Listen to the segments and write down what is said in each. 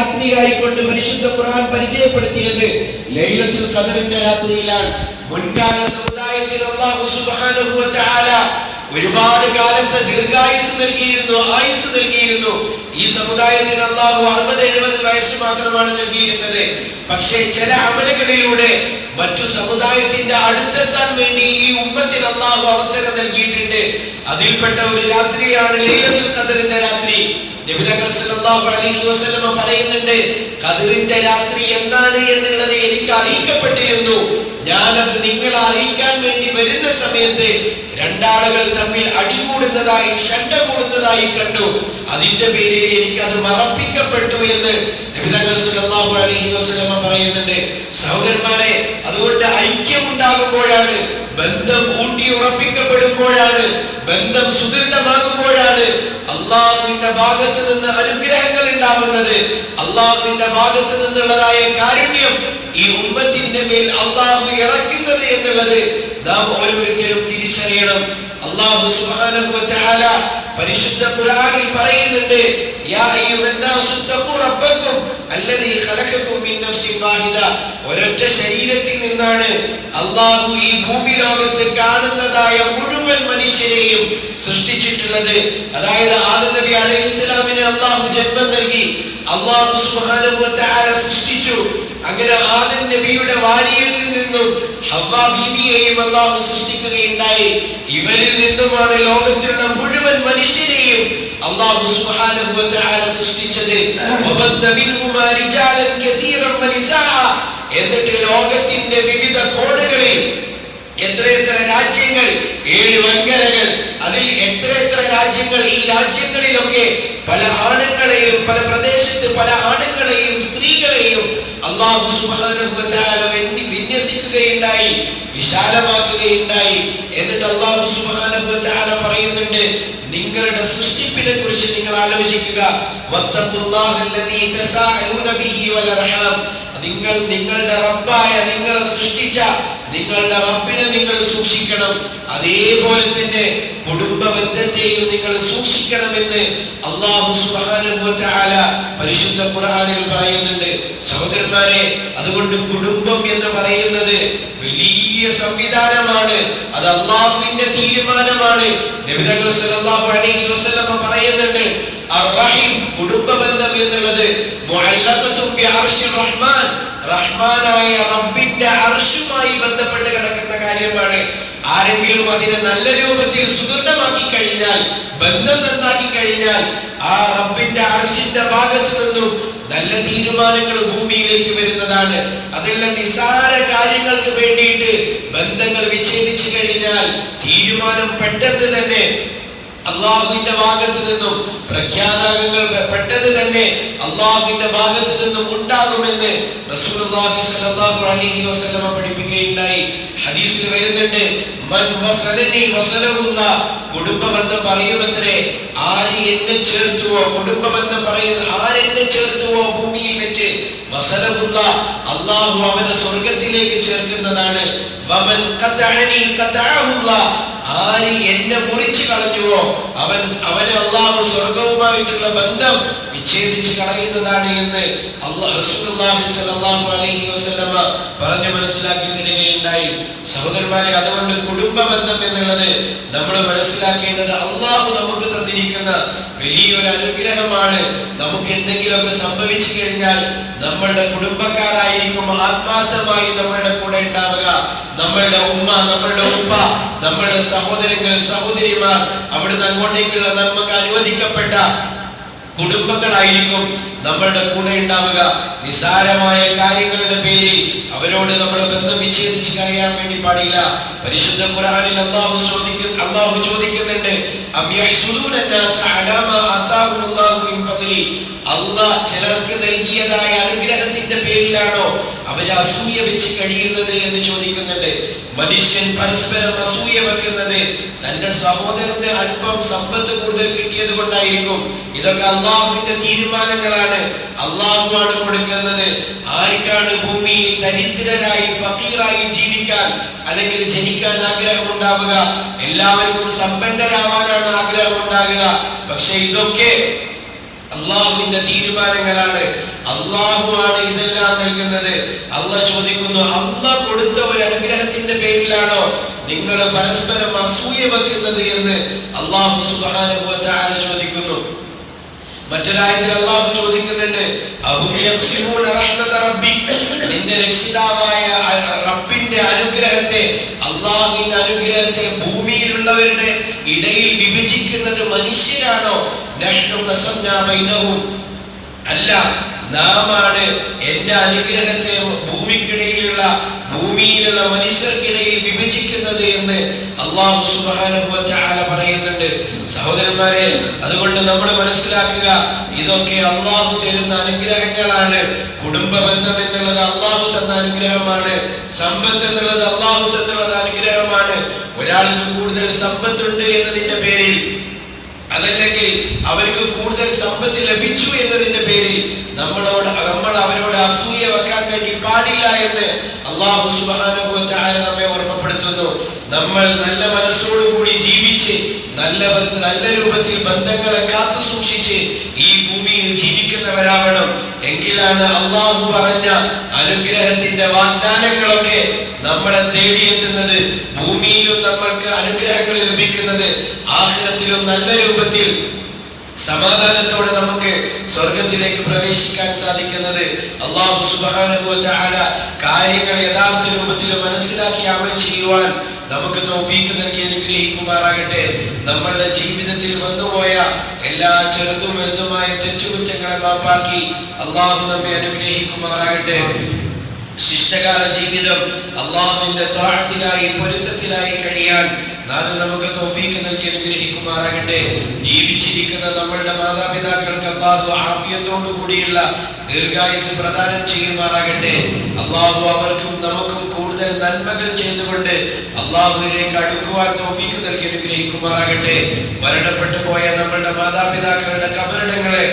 രാത്രിയായിക്കൊണ്ട് പരിശുദ്ധ ഖുർആൻ പരിചയപ്പെടുത്തിയത് ലൈലത്തുൽ ഖദറിന്റെ രാത്രിയിലാണ്. മുൻകാല സമുദായത്തിൽ അല്ലാഹു സുബ്ഹാനഹു വ തആല ഒരുപാട് കാലത്തെ ദീർഘായുസ് നൽകിയിരുന്നു ആയുസ് നൽകിയിരുന്നു. ഈ സമുദായത്തിന് അള്ളാഹു അറുപത് എഴുപത് വയസ്സ് മാത്രമാണ് നൽകിയിരുന്നത്. പക്ഷേ ചില അമലുകളിലൂടെ മറ്റു സമുദായത്തിന്റെ അടുത്തെത്താൻ വേണ്ടി ഈ ഉമ്മത്തിന് അള്ളാഹു അവസരം നൽകിയിട്ടുണ്ട്. അതിൽപ്പെട്ട ഒരു രാത്രിയാണ് ലൈലത്തുൽ ഖദറിന്റെ രാത്രി. പറയുന്നുണ്ട് കതിറിന്റെ രാത്രി എന്താണ് എന്നുള്ളത് എനിക്ക് അറിയിക്കപ്പെട്ടിരുന്നു. ഞാനത് നിങ്ങളെ അറിയിക്കാൻ വേണ്ടി വരുന്ന സമയത്ത് രണ്ടാളുകൾ തമ്മിൽ അടികൂടുന്നതായി ശണ്ട കൂടുന്നതായി കണ്ടു. അതിന്റെ പേരിൽ എനിക്ക് അത് മറപ്പിക്കപ്പെട്ടു എന്ന് നബി തങ്ങൾ സല്ലല്ലാഹു അലൈഹി വസല്ലമ പറയുന്നുണ്ട് സഹോദരന്മാരെ അതുകൊണ്ട് ഐക്യം ഉണ്ടാകുമ്പോഴാണ് ബന്ധം ഊട്ടി ഉറപ്പിക്കപ്പെടുമ്പോഴാണ് ബന്ധം സുദൃഢമാകുമ്പോഴാണ് അള്ളാഹുവിന്റെ ഭാഗത്ത് നിന്ന് അനുഗ്രഹങ്ങൾ ഉണ്ടാവുന്നത് അള്ളാഹുവിന്റെ ഭാഗത്ത് നിന്നുള്ളതായ കാരുണ്യം ഈ ഉമ്മത്തിന്റെ മേൽ അള്ളാഹു ഇറക്കുന്നത് എന്നുള്ളത് നാം ഓരോരുത്തരും തിരിച്ചറിയണം. അള്ളാഹു സുബ്ഹാനഹു വ പരിശുദ്ധ ഖുർആനിൽ പറയുന്നുണ്ട് ഒരൊറ്റ ശരീരത്തിൽ നിന്നാണ് അള്ളാഹു ഈ ഭൂമി ലോകത്ത് കാണുന്നതായ മുഴുവൻ മനുഷ്യരെയും സൃഷ്ടിച്ചിട്ടുള്ളത്. അതായത് ആദം നബി അലൈഹിസ്സലാമിന് അള്ളാഹു ജന്മം നൽകി. അള്ളാഹു വ സൃഷ്ടിച്ചു. അങ്ങനെ ആദം നബിയുടെ വാരിയിൽ നിന്നും ഹവ്വാ ബീവിയെയും അള്ളാഹു സൃഷ്ടിക്കുകയുണ്ടായി. ഇവരിൽ നിന്നുമാണ് ലോകത്തിലുള്ള മുഴുവൻ മനുഷ്യരെയും അള്ളാഹു സുബ്ഹാനഹു വ തആല സൃഷ്ടിച്ചത്. വബദ്ദ മിൻഹുമാ റിജാലൻ കസീറൻ വനിസാ എന്നിട്ട് ലോകത്തിന്റെ വിവിധ കോണുകളിൽ എത്രയെത്ര രാജ്യങ്ങൾ ഏഴ് വൻകരകൾ അതിൽ എത്രയെത്ര രാജ്യങ്ങൾ ഈ രാജ്യങ്ങളിലൊക്കെ പല ആണുങ്ങളെയും പല പ്രദേശത്ത് പല ആണുങ്ങളെയും സ്ത്രീകളെയും അള്ളാഹു സുബ്ഹാനഹു വ തആല വിന്യ- വിന്യസിക്കുകയുണ്ടായി വിശാലമാക്കുകയുണ്ടായി. എന്നിട്ട് അള്ളാഹു തആല പറയുന്നുണ്ട് നിങ്ങളുടെ സൃഷ്ടിപ്പിനെ കുറിച്ച് നിങ്ങൾ ആലോചിക്കുക. നിങ്ങൾ നിങ്ങളുടെ റബ്ബായ നിങ്ങളെ സൃഷ്ടിച്ച നിങ്ങളുടെ റബ്ബിനെ നിങ്ങൾ സൂക്ഷിക്കണം. അതേപോലെ തന്നെ കുടുംബ ബന്ധത്തെയും നിങ്ങൾ സൂക്ഷിക്കണമെന്ന് അള്ളാഹു തആല പരിശുദ്ധ ഖുർആനിൽ പറയുന്നുണ്ട്. സഹോദരന്മാരെ അതുകൊണ്ട് കുടുംബം എന്ന് പറയുന്നത് വലിയ സംവിധാനമാണ്. അത് അള്ളാഹുവിന്റെ തീരുമാനമാണ്. നബി തങ്ങൾ സല്ലല്ലാഹു അലൈഹി വസല്ലം പറയുന്നുണ്ട് അർറഹിം കുടുംബ ബന്ധം എന്നുള്ളത് മുഅല്ലഖത്തും ബിഅർശിർ റഹ്മാൻ. റഹ്മാനായ റബ്ബിന്റെ അർഷുമായി ബന്ധപ്പെട്ട് കിടക്കുന്ന കാര്യമാണ്. ആരെങ്കിലും അതിനെ നല്ല രൂപത്തിൽ സുദൃഢമാക്കി കഴിഞ്ഞാൽ ബന്ധം നന്നാക്കി കഴിഞ്ഞാൽ ആ റബ്ബിന്റെ അർഷിന്റെ ഭാഗത്ത് നിന്നും നല്ല തീരുമാനങ്ങൾ ഭൂമിയിലേക്ക് വരുന്നതാണ്. അതെല്ലാം നിസാര കാര്യങ്ങൾക്ക് വേണ്ടിയിട്ട് ബന്ധങ്ങൾ വിച്ഛേദിച്ചു കഴിഞ്ഞാൽ തീരുമാനം പെട്ടെന്ന് തന്നെ അള്ളാഹുവിന്റെ ഭാഗത്ത് നിന്നും പ്രഖ്യാതങ്ങൾ പെട്ടെന്ന് തന്നെ അള്ളാഹുവിന്റെ ഭാഗത്ത് നിന്നും ഉണ്ടാകുമെന്ന് റസൂലുള്ളാഹി സ്വല്ലല്ലാഹു അലൈഹി വസല്ലമ പഠിപ്പിക്കുകയുണ്ടായി. ഹദീസ് വരുന്നുണ്ട് മൻ വസലനി വസലഹുല്ല കുടുംബമെന്ന് പറയുമത്രേ ആര് എന്നെ ചേർത്തുവോ? കുടുംബമെന്ന് പറയുന്ന ആരെന്നെ ചേർത്തുവോ? ഭൂമിയിൽ വെച്ച് വസലഹുല്ല അള്ളാഹു അവനെ സ്വർഗത്തിലേക്ക് ചേർക്കുന്നതാണ്. വമൻ ഖതഅനി ഖതഅഹുല്ല ആര് എന്നെ മുറിച്ചു കളഞ്ഞുവോ? അവൻ അവനെ അള്ളാഹു സ്വർഗവുമായിട്ടുള്ള ബന്ധം വിച്ഛേദിച്ച് കളയുന്നതാണ് എന്ന് പറഞ്ഞു മനസ്സിലാക്കി തരികയുണ്ടായി. സഹോദരന്മാരെ അതുകൊണ്ട് കുടുംബ ബന്ധം എന്നുള്ളത് നമ്മൾ മനസ്സിലാക്കേണ്ടത് അള്ളാഹു നമുക്ക് തന്നിരിക്കുന്ന വലിയൊരു അനുഗ്രഹമാണ്. നമുക്ക് എന്തെങ്കിലുമൊക്കെ സംഭവിച്ചു കഴിഞ്ഞാൽ നമ്മളുടെ കുടുംബക്കാരായിരിക്കും ആത്മാർത്ഥമായി നമ്മളുടെ കൂടെ ഉണ്ടാവുക. നമ്മളുടെ ഉമ്മ നമ്മളുടെ ഉപ്പ നമ്മളുടെ സഹോദരങ്ങൾ സഹോദരിമാർ അവിടുന്ന് അങ്ങോട്ടേക്കുള്ള നമുക്ക് അനുവദിക്കപ്പെട്ട കുടുംബങ്ങളായിരിക്കും നമ്മളുടെ കൂടെ ഉണ്ടാവുക. നിസാരമായ കാര്യങ്ങളുടെ പേരിൽ അവരോട് നമ്മൾ ബന്ധം വിച്ഛേദിച്ച് കഴിയാൻ വേണ്ടി പാടില്ല. പരിശുദ്ധ ഖുർആനിൽ അള്ളാഹു ചോദിക്കുന്നു അള്ളാഹു ചോദിക്കുന്നുണ്ട് അം യഹ്സുദൂന الناس على ما آتاهم الله من فضله അള്ളാഹ് ചിലർക്ക് നൽകിയതായ അനുഗ്രഹത്തിന്റെ പേരിലാണോ അവര് അസൂയ വെച്ച് കഴിയുന്നത് എന്ന് ചോദിക്കുന്നുണ്ട് മനുഷ്യൻ പരസ്പരം അസൂയ വെക്കുന്നത് തന്റെ സഹോദരന് അല്പം സമ്പത്ത് കൂടുതൽ കിട്ടിയത് കൊണ്ടായിരിക്കും ഇതൊക്കെ അള്ളാഹുവിന്റെ തീരുമാനങ്ങളാണ്. അള്ളാഹുവാണ് കൊടുക്കുന്നത്. ആർക്കാണ് ഭൂമിയിൽ ദരിദ്രരായി ഫക്കീറായി ജീവിക്കാൻ അല്ലെങ്കിൽ ജനിക്കാൻ ആഗ്രഹം ഉണ്ടാവുക എല്ലാവർക്കും സമ്പന്നരാവാനാണ് ആഗ്രഹം ഉണ്ടാകുക പക്ഷെ ഇതൊക്കെ അള്ളാഹുവിന്റെ തീരുമാനങ്ങളാണ്. അള്ളാഹുവാണ് ഇതെല്ലാം നൽകുന്നത്. അള്ളാഹ് ചോദിക്കുന്നു അള്ളാഹ് കൊടുത്ത ഒരു അനുഗ്രഹത്തിന്റെ പേരിലാണോ നിങ്ങൾ പരസ്പരം അസൂയ വെക്കുന്നത്? എന്ന് അള്ളാഹു തആല ചോദിക്കുന്നു. മറ്റൊരായത്തിൽ അള്ളാഹു ചോദിക്കുന്നുണ്ട് നിന്റെ രക്ഷിതാവായ റബ്ബിന്റെ അനുഗ്രഹത്തെ അള്ളാഹുവിന്റെ അനുഗ്രഹത്തെ ഭൂമിയിലുള്ളവരുടെ ഇടയിൽ വിഭജിക്കുന്നത് മനുഷ്യരാണോ? അല്ല നാമാണ് എന്റെ അനുഗ്രഹത്തെ ഭൂമിക്കിടയിലുള്ള ഭൂമിയിലുള്ള മനുഷ്യർക്കിടയിൽ വിഭജിക്കുന്നത് എന്ന് അള്ളാഹു പറയുന്നുണ്ട്. സഹോദരന്മാരെ അതുകൊണ്ട് നമ്മൾ മനസ്സിലാക്കുക ഇതൊക്കെ അള്ളാഹു തരുന്ന അനുഗ്രഹങ്ങളാണ്. കുടുംബ ബന്ധം എന്നുള്ളത് അള്ളാഹു തന്ന അനുഗ്രഹമാണ്. സമ്പത്ത് എന്നുള്ളത് അള്ളാഹു തന്നുള്ള അനുഗ്രഹമാണ്. ഒരാൾക്ക് കൂടുതൽ സമ്പത്തുണ്ട് എന്നതിന്റെ പേരിൽ അതല്ലെങ്കിൽ അവർക്ക് കൂടുതൽ സമ്പത്ത് ലഭിച്ചു എന്നതിന്റെ പേരിൽ നമ്മളോട് നമ്മൾ അവരോട് അസൂയ വെക്കാൻ വേണ്ടി പാടില്ല എന്ന് അള്ളാഹു തആല നമ്മെ ഓർമ്മപ്പെടുത്തുന്നു. നമ്മൾ നല്ല മനസ്സോടുകൂടി ജീവിച്ച് നല്ല നല്ല രൂപത്തിൽ ബന്ധങ്ങളെ കാത്തു സൂക്ഷിച്ച് ഈ ഭൂമിയിൽ ജീവിക്കുന്നവരാവണം. എങ്കിലാണ് അള്ളാഹു പറഞ്ഞ അനുഗ്രഹത്തിന്റെ വാഗ്ദാനങ്ങളൊക്കെ നമ്മളെ തേടിയെത്തുന്നത്. ഭൂമിയിലും നമ്മൾക്ക് അനുഗ്രഹങ്ങൾ ലഭിക്കുന്നത് ആഹ്ലത്തിലും നല്ല രൂപത്തിൽ സമാധാനത്തോടെ നമുക്ക് സ്വർഗത്തിലേക്ക് പ്രവേശിക്കാൻ സാധിക്കുന്നത് അള്ളാഹു തആല കാര്യങ്ങൾ യഥാർത്ഥ രൂപത്തിൽ മനസ്സിലാക്കി അമൽ ചെയ്യുവാൻ നമുക്ക് തൗഫീഖ് നൽകി അനുഗ്രഹിക്കുമാറാകട്ടെ. നമ്മളുടെ ജീവിതത്തിൽ വന്നുപോയ എല്ലാ ചെറുതും വലുതുമായ തെറ്റുകുറ്റങ്ങളെ മാപ്പാക്കി അള്ളാഹു നമ്മെ അനുഗ്രഹിക്കുമാറാകട്ടെ. ശിഷ്ടകാല ജീവിതം അള്ളാഹുവിന്റെ താഴത്തിലായി പൊരുത്തത്തിലായി കഴിയാൻ നാഥൻ നമുക്ക് തൗഫീഖ് നൽകി അനുഗ്രഹിക്കുമാറാകട്ടെ. ജീവിച്ചിരിക്കുന്ന നമ്മളുടെ മാതാപിതാക്കൾക്ക് അള്ളാഹു ആഫിയത്തോടു കൂടിയുള്ള ദീർഘായുസ് പ്രദാനം ചെയ്യുമാറാകട്ടെ. അള്ളാഹു അവർക്കും നമുക്കും കൂടുതൽ നന്മകൾ ചെയ്തുകൊണ്ട് അള്ളാഹുവിലേക്ക് അടുക്കുവാൻ തൗഫീഖ് നൽകി അനുഗ്രഹിക്കുമാറാകട്ടെ. മരണപ്പെട്ടു പോയ നമ്മളുടെ മാതാപിതാക്കളുടെ കബറിടങ്ങളെ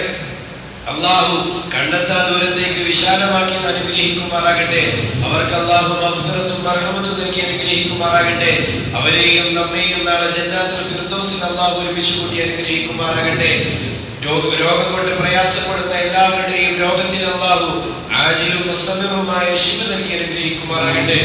അള്ളാഹു കണ്ടെത്താ ദൂരത്തേക്ക് വിശാലമാക്കി അനുഗ്രഹിക്കുമാറാകട്ടെ. അവർക്ക് അള്ളാഹു മഗ്ഫിറത്തും മർഹമത്തും നൽകി അനുഗ്രഹിക്കുമാറാകട്ടെ. അവരെയും നമ്മെയും നാളെ ജന്നാത്തുൽ അള്ളാഹു ഒരുമിച്ച് കൂട്ടി അനുഗ്രഹിക്കുമാറാകട്ടെ. രോഗം കൊണ്ട് പ്രയാസപ്പെടുന്ന എല്ലാവരുടെയും രോഗത്തിൽ അള്ളാഹു ആജിലും മുസ്തമിറുമായ ശിവ നൽകി അനുഗ്രഹിക്കുമാറാകട്ടെ.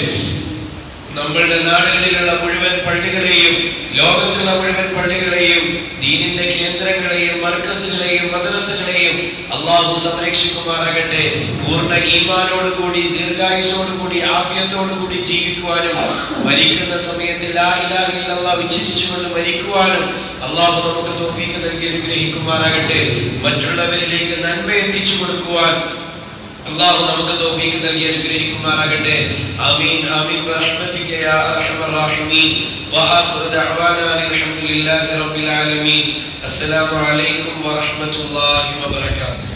നമ്മളുടെ നാടുകളിലുള്ള മുഴുവൻ പള്ളികളെയും ലോകത്തുള്ള മുഴുവൻ പള്ളികളെയും ദീനിന്റെ കേന്ദ്രങ്ങളെയും മർക്കസുകളെയും മദ്രസകളെയും അള്ളാഹു സംരക്ഷിക്കുമാറാകട്ടെ. പൂർണ ഈമാനോടുകൂടി ദീർഘായുസോടുകൂടി ആഭ്യത്തോടുകൂടി ജീവിക്കുവാനും മരിക്കുന്ന സമയത്ത് വിചരിച്ചുകൊണ്ട് മരിക്കുവാനും അള്ളാഹു നമുക്ക് തോഫീക്ക് നൽകി അനുഗ്രഹിക്കുമാറാകട്ടെ. മറ്റുള്ളവരിലേക്ക് നന്മ എത്തിച്ചു കൊടുക്കുവാൻ അള്ളാഹു നമുക്ക് തൗഫീഖ് നൽകി അനുഗ്രഹിക്കുമാറാകട്ടെ ആമീൻ ആമീൻ ബിറഹ്മതിക യാ അർഹമർ റഹീമീൻ വആഖിറു ദഅവാനാ അൽഹംദുലില്ലാഹി റബ്ബിൽ ആലമീൻ അസ്സലാമു അലൈക്കും വറഹ്മത്തുള്ളാഹി വബറകാതുഹു